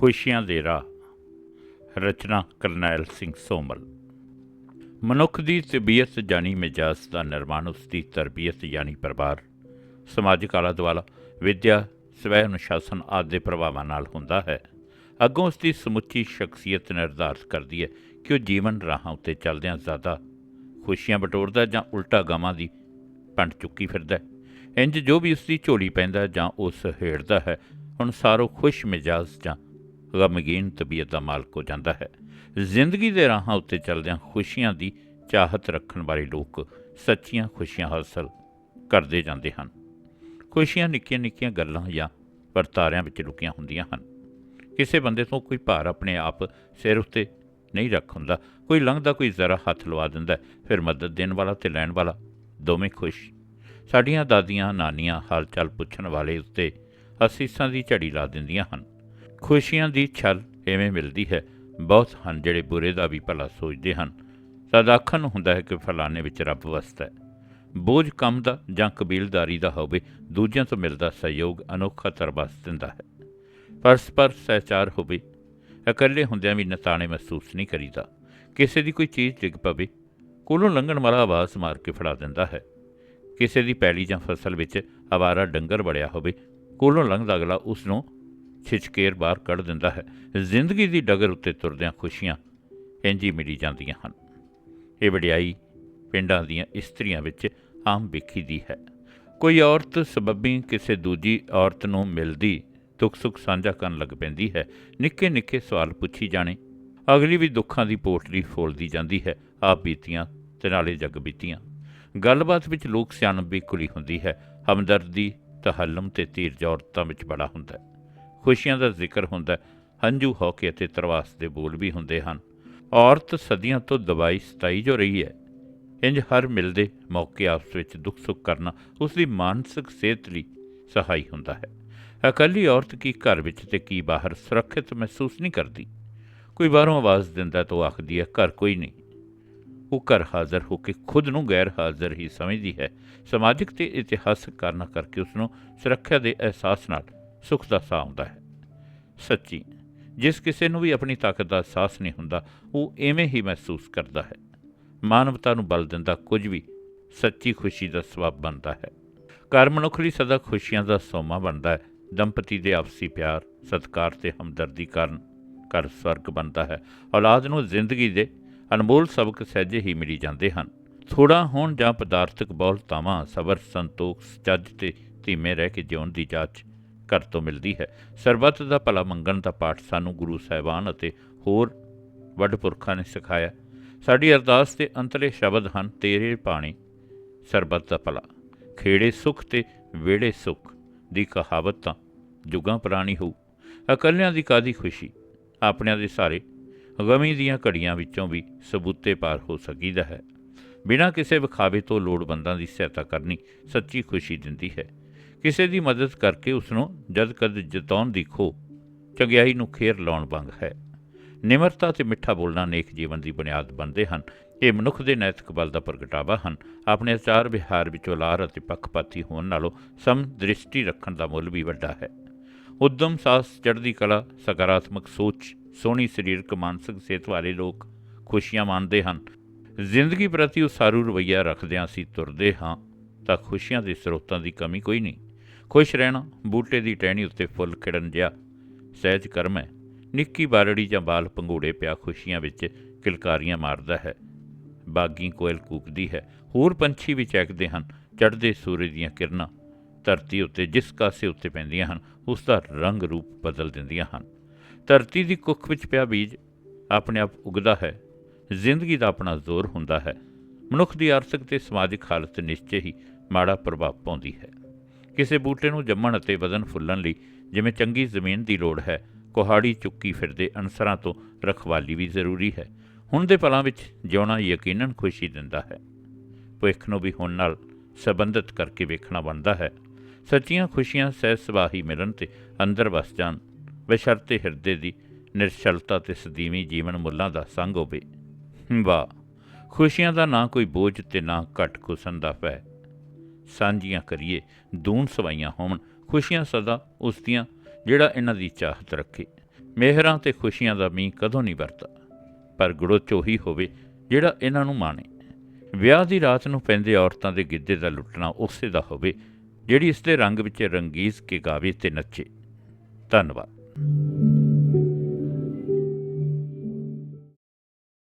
ਖੁਸ਼ੀਆਂ ਦੇ ਰਾਹ। ਰਚਨਾ ਕਰਨੈਲ ਸਿੰਘ ਸੋਮਲ। ਮਨੁੱਖ ਦੀ ਤਬੀਅਤ ਜਾਨੀ ਮਿਜਾਜ਼ ਦਾ ਨਿਰਮਾਣ, ਉਸ ਦੀ ਤਰਬੀਅਤ ਯਾਨੀ ਪਰਿਵਾਰ, ਸਮਾਜਿਕ ਆਲਾ ਦੁਆਲਾ ਵਿਦਿਆ, ਸਵੈ ਅਨੁਸ਼ਾਸਨ ਆਦਿ ਦੇ ਪ੍ਰਭਾਵਾਂ ਨਾਲ ਹੁੰਦਾ ਹੈ। ਅੱਗੋਂ ਉਸ ਦੀ ਸਮੁੱਚੀ ਸ਼ਖਸੀਅਤ ਨਿਰਧਾਰਤ ਕਰਦੀ ਹੈ ਕਿ ਉਹ ਜੀਵਨ ਰਾਹਾਂ ਉੱਤੇ ਚੱਲਦਿਆਂ ਜ਼ਿਆਦਾ ਖੁਸ਼ੀਆਂ ਬਟੋਰਦਾ ਜਾਂ ਉਲਟਾ ਗਮਾਂ ਦੀ ਪੰਡ ਚੁੱਕੀ ਫਿਰਦਾ ਹੈ। ਇੰਜ ਜੋ ਵੀ ਉਸ ਦੀ ਝੋਲੀ ਪੈਂਦਾ ਜਾਂ ਉਸ ਹੇੜਦਾ ਹੈ, ਹੁਣ ਸਾਰੋ ਖੁਸ਼ ਮਿਜਾਜ਼ ਜਾਂ ਗਮਗੀਨ ਤਬੀਅਤ ਦਾ ਮਾਲਕ ਹੋ ਜਾਂਦਾ ਹੈ। ਜ਼ਿੰਦਗੀ ਦੇ ਰਾਹਾਂ ਉੱਤੇ ਚੱਲਦਿਆਂ ਖੁਸ਼ੀਆਂ ਦੀ ਚਾਹਤ ਰੱਖਣ ਵਾਲੇ ਲੋਕ ਸੱਚੀਆਂ ਖੁਸ਼ੀਆਂ ਹਾਸਲ ਕਰਦੇ ਜਾਂਦੇ ਹਨ। ਖੁਸ਼ੀਆਂ ਨਿੱਕੀਆਂ-ਨਿੱਕੀਆਂ ਗੱਲਾਂ ਜਾਂ ਵਰਤਾਰਿਆਂ ਵਿੱਚ ਲੁਕੀਆਂ ਹੁੰਦੀਆਂ ਹਨ। ਕਿਸੇ ਬੰਦੇ ਤੋਂ ਕੋਈ ਭਾਰ ਆਪਣੇ ਆਪ ਸਿਰ ਉੱਤੇ ਨਹੀਂ ਰੱਖ ਹੁੰਦਾ। ਕੋਈ ਲੰਘਦਾ, ਕੋਈ ਜ਼ਰਾ ਹੱਥ ਲਵਾ ਦਿੰਦਾ, ਫਿਰ ਮਦਦ ਦੇਣ ਵਾਲਾ ਤੇ ਲੈਣ ਵਾਲਾ ਦੋਵੇਂ ਖੁਸ਼। ਸਾਡੀਆਂ ਦਾਦੀਆਂ, ਨਾਨੀਆਂ ਹਾਲ ਚਾਲ ਪੁੱਛਣ ਵਾਲੇ ਉੱਤੇ ਅਸੀਸਾਂ ਦੀ ਝੜੀ ਲਾ ਦਿੰਦੀਆਂ ਹਨ। ਖੁਸ਼ੀਆਂ ਦੀ ਛਲ ਐਵੇਂ ਮਿਲਦੀ ਹੈ। ਬਹੁਤ ਹਨ ਜਿਹੜੇ ਬੁਰੇ ਦਾ ਵੀ ਭਲਾ ਸੋਚਦੇ ਹਨ। ਤਦ ਆਖਣ ਹੁੰਦਾ ਹੈ ਕਿ ਫਲਾਣੇ ਵਿੱਚ ਰੱਬ ਵਸਦਾ ਹੈ। ਬੋਝ ਕੰਮ ਦਾ ਜਾਂ ਕਬੀਲਦਾਰੀ ਦਾ ਹੋਵੇ, ਦੂਜਿਆਂ ਤੋਂ ਮਿਲਦਾ ਸਹਿਯੋਗ ਅਨੋਖਾ ਤਰਬਸ ਦਿੰਦਾ ਹੈ। ਪਰਸਪਰ ਸਹਿਚਾਰ ਹੋਵੇ, ਇਕੱਲੇ ਹੁੰਦਿਆਂ ਵੀ ਨਤਾਣੇ ਮਹਿਸੂਸ ਨਹੀਂ ਕਰੀਦਾ। ਕਿਸੇ ਦੀ ਕੋਈ ਚੀਜ਼ ਡਿੱਗ ਪਵੇ, ਕੋਲੋਂ ਲੰਘਣ ਵਾਲਾ ਆਵਾਜ਼ ਮਾਰ ਕੇ ਫੜਾ ਦਿੰਦਾ ਹੈ। ਕਿਸੇ ਦੀ ਪੈਲੀ ਜਾਂ ਫਸਲ ਵਿੱਚ ਆਵਾਰਾ ਡੰਗਰ ਵੜਿਆ ਹੋਵੇ, ਕੋਲੋਂ ਲੰਘਦਾ ਅਗਲਾ ਉਸ ਨੂੰ ਛਿਚਕੇਰ ਬਾਹਰ ਕੱਢ ਦਿੰਦਾ ਹੈ। ਜ਼ਿੰਦਗੀ ਦੀ ਡਗਰ ਉੱਤੇ ਤੁਰਦਿਆਂ ਖੁਸ਼ੀਆਂ ਇੰਝ ਹੀ ਮਿਲੀ ਜਾਂਦੀਆਂ ਹਨ। ਇਹ ਵਡਿਆਈ ਪਿੰਡਾਂ ਦੀਆਂ ਇਸਤਰੀਆਂ ਵਿੱਚ ਆਮ ਵੇਖੀ ਦੀ ਹੈ। ਕੋਈ ਔਰਤ ਸਬੱਬੀ ਕਿਸੇ ਦੂਜੀ ਔਰਤ ਨੂੰ ਮਿਲਦੀ ਦੁੱਖ ਸੁੱਖ ਸਾਂਝਾ ਕਰਨ ਲੱਗ ਪੈਂਦੀ ਹੈ। ਨਿੱਕੇ ਨਿੱਕੇ ਸਵਾਲ ਪੁੱਛੀ ਜਾਣੇ। ਅਗਲੀ ਵੀ ਦੁੱਖਾਂ ਦੀ ਪੋਟਲੀ ਫੋਲਦੀ ਜਾਂਦੀ ਹੈ। ਆਪ ਬੀਤੀਆਂ ਤੇ ਨਾਲੇ ਜਗ ਬੀਤੀਆਂ। ਗੱਲਬਾਤ ਵਿੱਚ ਲੋਕ ਸਿਆਣਪ ਵੀ ਕੁਲੀ ਹੁੰਦੀ ਹੈ। ਹਮਦਰਦੀ, ਤਹੱਲਮ ਤੇ ਧੀਰਜ ਔਰਤਾਂ ਵਿੱਚ ਬੜਾ ਹੁੰਦਾ ਹੈ। ਖੁਸ਼ੀਆਂ ਦਾ ਜ਼ਿਕਰ ਹੁੰਦਾ ਹੈ। ਹੰਝੂ ਹੌਕੇ ਅਤੇ ਤਰਵਾਸ ਦੇ ਬੋਲ ਵੀ ਹੁੰਦੇ ਹਨ। ਔਰਤ ਸਦੀਆਂ ਤੋਂ ਦਵਾਈ ਸਤਾਈ ਜੋ ਰਹੀ ਹੈ, ਇੰਜ ਹਰ ਮਿਲਦੇ ਮੌਕੇ ਆਪਸ ਵਿੱਚ ਦੁੱਖ ਸੁੱਖ ਕਰਨਾ ਉਸ ਦੀ ਮਾਨਸਿਕ ਸਿਹਤ ਲਈ ਸਹਾਈ ਹੁੰਦਾ ਹੈ। ਇਕੱਲੀ ਔਰਤ ਕੀ ਘਰ ਵਿੱਚ ਤੇ ਕੀ ਬਾਹਰ ਸੁਰੱਖਿਅਤ ਮਹਿਸੂਸ ਨਹੀਂ ਕਰਦੀ? ਕੋਈ ਬਾਹਰੋਂ ਆਵਾਜ਼ ਦਿੰਦਾ ਤਾਂ ਉਹ ਆਖਦੀ ਹੈ, ਘਰ ਕੋਈ ਨਹੀਂ। ਉਹ ਘਰ ਹਾਜ਼ਰ ਹੋ ਕੇ ਖੁਦ ਨੂੰ ਗੈਰ ਹਾਜ਼ਰ ਹੀ ਸਮਝਦੀ ਹੈ। ਸਮਾਜਿਕ ਤੇ ਇਤਿਹਾਸਕ ਕਾਰਨਾਂ ਕਰਕੇ ਉਸ ਨੂੰ ਸੁਰੱਖਿਆ ਦੇ ਅਹਿਸਾਸ ਨਾਲ ਸੁੱਖ ਦਾ ਸਾਹ ਆਉਂਦਾ ਹੈ। ਸੱਚੀ, ਜਿਸ ਕਿਸੇ ਨੂੰ ਵੀ ਆਪਣੀ ਤਾਕਤ ਦਾ ਅਹਿਸਾਸ ਨਹੀਂ ਹੁੰਦਾ, ਉਹ ਐਵੇਂ ਹੀ ਮਹਿਸੂਸ ਕਰਦਾ ਹੈ। ਮਾਨਵਤਾ ਨੂੰ ਬਲ ਦਿੰਦਾ ਕੁਝ ਵੀ ਸੱਚੀ ਖੁਸ਼ੀ ਦਾ ਸਬਬ ਬਣਦਾ ਹੈ। ਘਰ ਮਨੁੱਖ ਲਈ ਸਦਾ ਖੁਸ਼ੀਆਂ ਦਾ ਸੋਮਾ ਬਣਦਾ ਹੈ। ਦੰਪਤੀ ਦੇ ਆਪਸੀ ਪਿਆਰ, ਸਤਿਕਾਰ ਤੇ ਹਮਦਰਦੀ ਕਾਰਨ ਘਰ ਸਵਰਗ ਬਣਦਾ ਹੈ। ਔਲਾਦ ਨੂੰ ਜ਼ਿੰਦਗੀ ਦੇ ਅਨਮੋਲ ਸਬਕ ਸਹਿਜੇ ਹੀ ਮਿਲੀ ਜਾਂਦੇ ਹਨ। ਥੋੜਾ ਹੋਣ ਜਾਂ ਪਦਾਰਥਕ ਬਹੁਲਤਾਵਾਂ, ਸਬਰ, ਸੰਤੋਖ, ਚੱਜ ਤੇ ਧੀਮੇ ਰਹਿ ਕੇ ਜਿਉਣ ਦੀ ਜਾਚ ਘਰ ਤੋਂ ਮਿਲਦੀ ਹੈ। ਸਰਬੱਤ ਦਾ ਭਲਾ ਮੰਗਣ ਦਾ ਪਾਠ ਸਾਨੂੰ ਗੁਰੂ ਸਾਹਿਬਾਨ ਅਤੇ ਹੋਰ ਵੱਡ ਪੁਰਖਾਂ ਨੇ ਸਿਖਾਇਆ। ਸਾਡੀ ਅਰਦਾਸ ਦੇ ਅੰਤਲੇ ਸ਼ਬਦ ਹਨ, ਤੇਰੇ ਪਾਣੀ, ਸਰਬੱਤ ਦਾ ਭਲਾ। ਖੇੜੇ ਸੁਖ ਤੇ ਵੇੜੇ ਸੁਖ ਦੀ ਕਹਾਵਤ ਤਾਂ ਜੁਗਾਂ ਪੁਰਾਣੀ ਹੋਊ। ਇਕੱਲਿਆਂ ਦੀ ਕਾਦੀ ਖੁਸ਼ੀ? ਆਪਣਿਆਂ ਦੇ ਸਾਰੇ ਗਮੀ ਦੀਆਂ ਘੜੀਆਂ ਵਿੱਚੋਂ ਵੀ ਸਬੂਤੇ ਪਾਰ ਹੋ ਸਕੀਦਾ ਹੈ। ਬਿਨਾਂ ਕਿਸੇ ਵਿਖਾਵੇ ਤੋਂ ਲੋੜਵੰਦਾਂ ਦੀ ਸਹਾਇਤਾ ਕਰਨੀ ਸੱਚੀ ਖੁਸ਼ੀ ਦਿੰਦੀ ਹੈ। ਕਿਸੇ ਦੀ ਮਦਦ ਕਰਕੇ ਉਸ ਨੂੰ ਜਦ ਕਦ ਜਤਾਉਣ ਦੀ ਖੋ ਚੰਗਿਆਈ ਨੂੰ ਖੇਰ ਲਾਉਣ ਵਾਂਗ ਹੈ। ਨਿਮਰਤਾ ਤੇ ਮਿੱਠਾ ਬੋਲਣਾ ਨੇਕ ਜੀਵਨ ਦੀ ਬੁਨਿਆਦ ਬਣਦੇ ਹਨ। ਇਹ ਮਨੁੱਖ ਦੇ ਨੈਤਿਕ ਬਲ ਦਾ ਪ੍ਰਗਟਾਵਾ ਹਨ। ਆਪਣੇ ਆਚਾਰ ਵਿਹਾਰ ਵਿੱਚ ਉਲਾਰ ਅਤੇ ਪੱਖਪਾਤੀ ਹੋਣ ਨਾਲੋਂ ਸਮ ਦ੍ਰਿਸ਼ਟੀ ਰੱਖਣ ਦਾ ਮੁੱਲ ਵੀ ਵੱਡਾ ਹੈ। ਉਦਮ ਸਾਹਸ ਚੜ੍ਹਦੀ ਕਲਾ, ਸਕਾਰਾਤਮਕ ਸੋਚ, ਸੋਹਣੀ ਸਰੀਰਕ, ਮਾਨਸਿਕ ਸਿਹਤ ਵਾਲੇ ਲੋਕ ਖੁਸ਼ੀਆਂ ਮਾਣਦੇ ਹਨ। ਜ਼ਿੰਦਗੀ ਪ੍ਰਤੀ ਉਸਾਰੂ ਰਵੱਈਆ ਰੱਖਦਿਆਂ ਅਸੀਂ ਤੁਰਦੇ ਹਾਂ ਤਾਂ ਖੁਸ਼ੀਆਂ ਦੇ ਸਰੋਤਾਂ ਦੀ ਕਮੀ ਕੋਈ ਨਹੀਂ। ਖੁਸ਼ ਰਹਿਣਾ ਬੂਟੇ ਦੀ ਟਹਿਣੀ ਉੱਤੇ ਫੁੱਲ ਖਿੜਨ ਜਿਹਾ ਸਹਿਜ ਕਰਮ ਹੈ। ਨਿੱਕੀ ਬਾਰੜੀ ਜਾਂ ਬਾਲ ਪੰਗੂੜੇ ਪਿਆ ਖੁਸ਼ੀਆਂ ਵਿੱਚ ਕਿਲਕਾਰੀਆਂ ਮਾਰਦਾ ਹੈ। ਬਾਗੀ ਕੋਇਲ ਕੂਕਦੀ ਹੈ। ਹੋਰ ਪੰਛੀ ਵੀ ਚਹਿਕਦੇ ਹਨ। ਚੜ੍ਹਦੇ ਸੂਰਜ ਦੀਆਂ ਕਿਰਨਾਂ ਧਰਤੀ ਉੱਤੇ ਜਿਸ ਕਾਸੇ ਉੱਤੇ ਪੈਂਦੀਆਂ ਹਨ, ਉਸ ਦਾ ਰੰਗ ਰੂਪ ਬਦਲ ਦਿੰਦੀਆਂ ਹਨ। ਧਰਤੀ ਦੀ ਕੁੱਖ ਵਿੱਚ ਪਿਆ ਬੀਜ ਆਪਣੇ ਆਪ ਉਗਦਾ ਹੈ। ਜ਼ਿੰਦਗੀ ਦਾ ਆਪਣਾ ਜ਼ੋਰ ਹੁੰਦਾ ਹੈ। ਮਨੁੱਖ ਦੀ ਆਰਥਿਕ ਤੇ ਸਮਾਜਿਕ ਹਾਲਤ ਨਿਸ਼ਚੇ ਹੀ ਮਾੜਾ ਪ੍ਰਭਾਵ ਪਾਉਂਦੀ ਹੈ। ਕਿਸੇ ਬੂਟੇ ਨੂੰ ਜੰਮਣ ਅਤੇ ਵਧਣ ਫੁੱਲਣ ਲਈ ਜਿਵੇਂ ਚੰਗੀ ਜ਼ਮੀਨ ਦੀ ਲੋੜ ਹੈ, ਕੁਹਾੜੀ ਚੁੱਕੀ ਫਿਰਦੇ ਅਨਸਰਾਂ ਤੋਂ ਰਖਵਾਲੀ ਵੀ ਜ਼ਰੂਰੀ ਹੈ। ਹੁਣ ਦੇ ਪਲਾਂ ਵਿੱਚ ਜਿਉਣਾ ਯਕੀਨਨ ਖੁਸ਼ੀ ਦਿੰਦਾ ਹੈ। ਭਵਿੱਖ ਨੂੰ ਵੀ ਹੁਣ ਨਾਲ ਸੰਬੰਧਿਤ ਕਰਕੇ ਵੇਖਣਾ ਬਣਦਾ ਹੈ। ਸੱਚੀਆਂ ਖੁਸ਼ੀਆਂ ਸਹਿ ਸੁਭਾਅ ਮਿਲਣ ਤੇ ਅੰਦਰ ਵਸ ਜਾਣ। ਬਸ਼ਰਤੇ ਹਿਰਦੇ ਦੀ ਨਿਰਸ਼ਲਤਾ ਤੇ ਸਦੀਵੀ ਜੀਵਨ ਮੁੱਲਾਂ ਦਾ ਸੰਗ ਹੋਵੇ। ਵਾਹ! ਖੁਸ਼ੀਆਂ ਦਾ ਨਾ ਕੋਈ ਬੋਝ ਤੇ ਨਾ ਘਟ ਕੁਸਨ ਦਾ ਪੈ ਸਾਂਝੀਆਂ ਕਰੀਏ, ਦੂਨ ਸਵਾਈਆਂ ਹੋਣ ਖੁਸ਼ੀਆਂ ਸਦਾ ਉਸ ਦੀਆਂ ਜਿਹੜਾ ਇਹਨਾਂ ਦੀ ਚਾਹਤ ਰੱਖੇ। ਮਿਹਰਾਂ ਤੇ ਖੁਸ਼ੀਆਂ ਦਾ ਮੀਂਹ ਕਦੋਂ ਨਹੀਂ ਵਰਤਾ, ਪਰ ਗੁੜੋ ਚੋਹੀ ਹੋਵੇ, ਜਿਹੜਾ ਇਹਨਾਂ ਨੂੰ ਮਾਣੇ। ਵਿਆਹ ਦੀ ਰਾਤ ਨੂੰ ਪੈਂਦੇ ਔਰਤਾਂ ਦੇ ਗਿੱਧੇ ਦਾ ਲੁੱਟਣਾ ਉਸੇ ਦਾ ਹੋਵੇ, ਜਿਹੜੀ ਇਸ ਦੇ ਰੰਗ ਵਿੱਚ ਰੰਗੀਜ਼ ਕੇ ਗਾਵੇ ਤੇ ਨੱਚੇ। ਧੰਨਵਾਦ।